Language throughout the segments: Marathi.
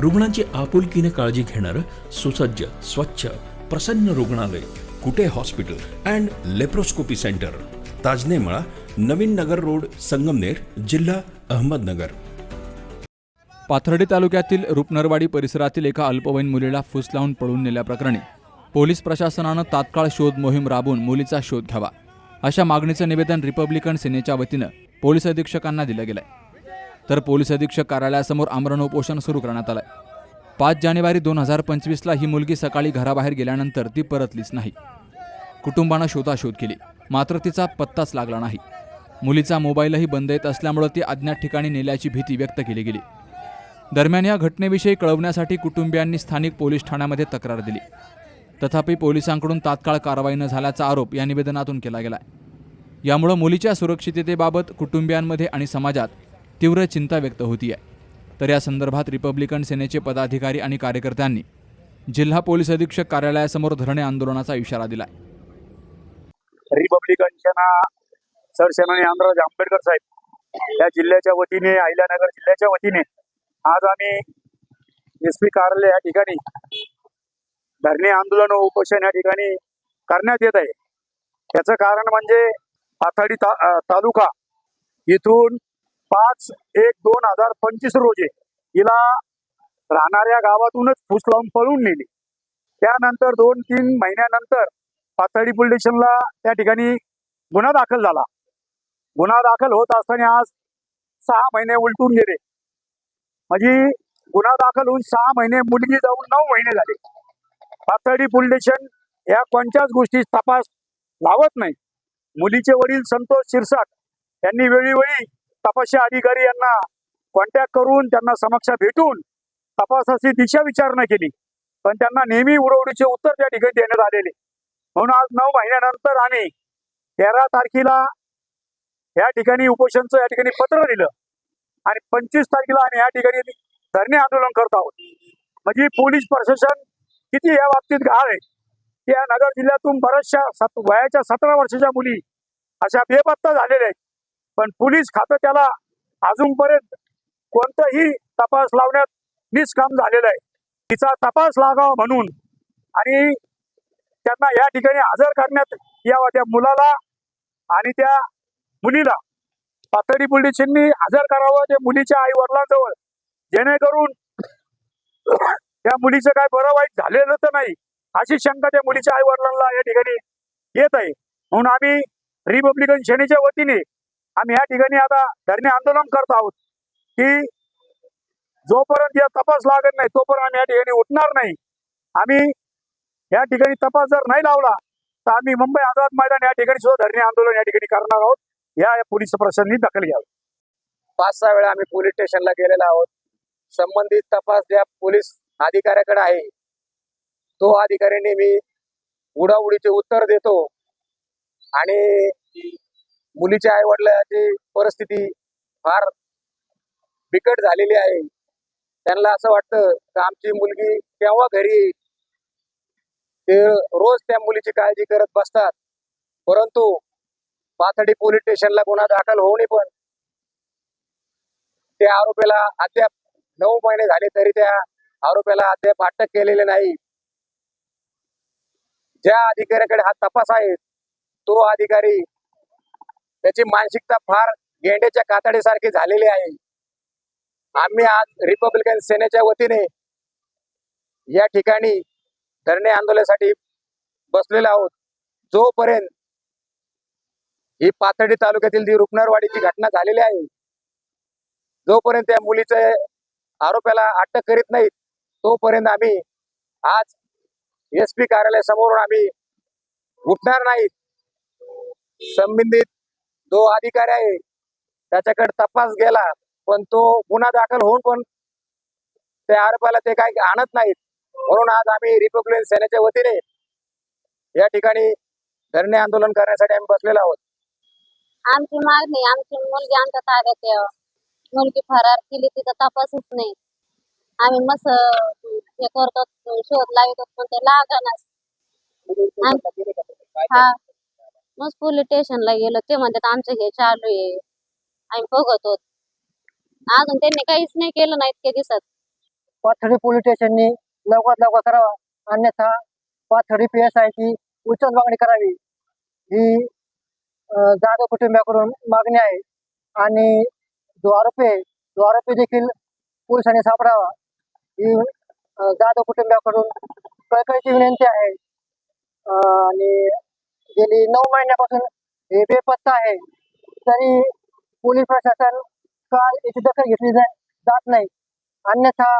रुग्णांची आपुलकीने काळजी घेणारं सुसज्ज स्वच्छ प्रसन्न रुग्णालय Kute hospital and laparoscopy centre. Tajnemala Navin Nagar road Sangamner जिल्हा अहमदनगर. पाथर्डी तालुक्यातील रुपनरवाडी परिसरातील एका अल्पवयीन मुलीला फुस लावून पळून नेल्याप्रकरणी पोलीस प्रशासनानं तात्काळ शोध मोहीम राबवून मुलीचा शोध घ्यावा. अशा मागणीचं निवेदन रिपब्लिकन सेनेच्या वतीनं पोलीस अधीक्षकांना दिलं गेलंय. तर पोलीस अधीक्षक कार्यालयासमोर आमरण उपोषण सुरू करण्यात आलंय. पाच जानेवारी दोन हजार पंचवीसला ही मुलगी सकाळी घराबाहेर गेल्यानंतर ती परतलीच नाही. कुटुंबानं शोधाशोध केली. मात्र तिचा पत्ताच लागला नाही. मुलीचा मोबाईलही बंद येत असल्यामुळं ती अज्ञात ठिकाणी नेल्याची भीती व्यक्त केली गेली. दरम्यान या घटनेविषयी कळवण्यासाठी कुटुंबियांनी स्थानिक पोलीस ठाण्यामध्ये तक्रार दिली. तथापि पोलिसांकडून तात्काळ कारवाई न झाल्याचा आरोप या निवेदनातून केला गेला यामुळं मुलीच्या सुरक्षिततेबाबत कुटुंबियांमध्ये आणि समाजात तीव्र चिंता व्यक्त होती आहे तर या संदर्भात रिपब्लिकन सेनेचे पदाधिकारी आणि कार्यकर्त्यांनी जिल्हा पोलीस अधीक्षक कार्यालयासमोर धरणे आंदोलनाचा इशारा दिला रिपब्लिकनच्या सरसेनानी आंध्रराज आंबेडकर साहेब या जिल्ह्याच्या वतीने अहिल्यानगर जिल्ह्याच्या वतीने आज आम्ही एस पी कार्यालय या ठिकाणी धरणे आंदोलन व उपोषण या ठिकाणी करण्यात येत आहे. त्याचं कारण म्हणजे आथाडी ता तालुका इथून पाच एक दोन हजार पंचवीस रोजी हिला राहणाऱ्या गावातूनच फुस लावून पळून नेली. त्यानंतर दोन तीन महिन्यानंतर पाथर्डी पोलीस स्टेशनला त्या ठिकाणी गुन्हा दाखल झाला. गुन्हा दाखल होत असताना आज सहा महिने उलटून गेले. म्हणजे गुन्हा दाखल होऊन सहा महिने मुलगी जाऊन नऊ महिने झाले. पाथर्डी पोलीस स्टेशन या कोणत्याच गोष्टी तपास लावत नाही. मुलीचे वडील संतोष शिरसाट यांनी वेळोवेळी तपासी अधिकारी यांना कॉन्टॅक्ट करून त्यांना समक्ष भेटून तपासाची दिशा विचारणा केली. पण त्यांना नेहमी उडवडीचे उत्तर त्या ठिकाणी देण्यात आलेले. म्हणून आज नऊ महिन्यानंतर आम्ही तेरा तारखेला या ठिकाणी उपोषणचं या ठिकाणी पत्र दिलं आणि पंचवीस तारखेला आम्ही या ठिकाणी धरणे आंदोलन करत आहोत. म्हणजे पोलीस प्रशासन किती या बाबतीत घाळ आहे. या नगर जिल्ह्यातून बऱ्याचशा सत वयाच्या सतरा वर्षाच्या मुली अशा बेपत्ता झालेल्या आहेत. पण पोलीस खातं त्याला अजूनपर्यंत कोणताही तपास लावण्यात निष्काम झालेलं आहे. तिचा तपास लागावा म्हणून आणि त्यांना या ठिकाणी हजर करण्यात यावं त्या मुलाला आणि त्या मुलीला. पातळी पोलिसांनी हजर करावं त्या मुलीच्या आई वडिलांजवळ जेणेकरून त्या मुलीचं काय बरं वाईट झालेलं तर नाही अशी शंका त्या मुलीच्या आई वडिलांना या ठिकाणी येत आहे. म्हणून आम्ही रिपब्लिकन सेनेच्या वतीने आम्ही या ठिकाणी आता धरणे आंदोलन करत आहोत. की जोपर्यंत या तपास लागत नाही तोपर्यंत आम्ही या ठिकाणी उठणार नाही. आम्ही या ठिकाणी तपास जर नाही लावला तर आम्ही मुंबई आझाद मैदान या ठिकाणी सुद्धा धरणे आंदोलन या ठिकाणी करणार आहोत. या पोलीस प्रशासनाने दखल घ्यावी. पाच सहा वेळा आम्ही पोलीस स्टेशनला गेलेलो आहोत. संबंधित तपास ज्या पोलीस अधिकाऱ्याकडे आहे तो अधिकारी नेहमी उडाउडीचे उत्तर देतो. आणि मुलीच्या आई वडिलांची परिस्थिती फार बिकट झालेली आहे. त्यांना असं वाटतं की आमची मुलगी केव्हा घरी येईल. ते रोज त्या मुलीची काळजी करत बसतात. परंतु पाथडी पोलीस स्टेशनला गुन्हा दाखल होऊनही पण त्या आरोपीला अद्याप नऊ महिने झाले तरी त्या आरोपीला अद्याप अटक केलेले नाही. ज्या अधिकाऱ्याकडे हा तपास आहे तो अधिकारी त्याची मानसिकता फार गेंड्याच्या कातडीसारखी झालेली आहे. आम्ही आज रिपब्लिकन सेनेच्या वतीने या ठिकाणी धरणे आंदोलनासाठी बसलेलो आहोत. जोपर्यंत ही पाथर्डी तालुक्यातील जी रुपनरवाडीची घटना झालेली आहे जोपर्यंत त्या मुलीचे आरोप्याला अटक करीत नाहीत तोपर्यंत आम्ही आज एस पी कार्यालयासमोरून आम्ही उठणार नाहीत. संबंधित जो अधिकारी आहे. त्याच्याकडे तपास गेला पण तो गुन्हा दाखल होऊन पण त्या आरोपाला ते काही आणत नाहीत. म्हणून आज आम्ही रिपब्लिकन सेनेच्या वतीने या ठिकाणी धरणे आंदोलन करण्यासाठी आम्ही बसलेलो आहोत. आमची मागणी आमची मुलगी आमच्या ताब्यात यावं मुलगी फरार केली तिचा तपासच नाही. आम्ही मस्त हे करतो शोध लावितो पण ते लागणार हा. मग पोलीस स्टेशनला गेलो. ते म्हणतात आमचं हे चालू आहे. आम्ही बघत होत. अजून त्यांनी काहीच नाही केलं नाही इतके दिसत पाथर्डी पोलीस स्टेशननी लवकरात लवकर करावा. अन्यथा पाथर्डी पी एस आयची उच्च मागणी करावी. ही जाधव कुटुंबियाकडून मागणी आहे. आणि जो आरोपी आहे आरोपी देखील पोलिसांनी सापडावा. ही जाधव कुटुंबियाकडून कळकळीची विनंती आहे. आणि गेली नऊ महिन्यापासून हे बेपत्ता आहे. तरी पोलीस प्रशासन काल याची दखल घेतली जात नाही. अन्यथा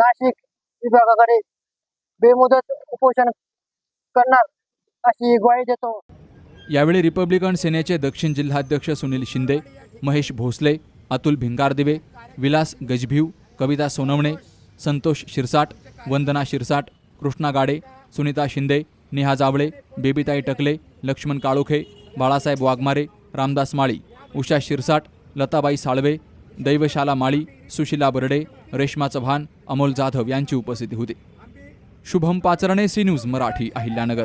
नाशिक विभागाकडे बेमुदत उपोषण करणार अशी ग्वाही देतो. यावेळी रिपब्लिकन सेनेचे दक्षिण जिल्हाध्यक्ष सुनील शिंदे महेश भोसले अतुल भिंगारदिवे विलास गजभिव कविता सोनवणे संतोष शिरसाट वंदना शिरसाट कृष्णा गाडे सुनीता शिंदे नेहा जावळे बेबीताई टकले लक्ष्मण काळोखे बाळासाहेब वाघमारे रामदास माळी उषा शिरसाट लताबाई साळवे दैवशाला माळी सुशिला बर्डे रेश्मा चव्हाण अमोल जाधव यांची उपस्थिती होती. Shubham Pacharne C news Marathi Ahilyanagar.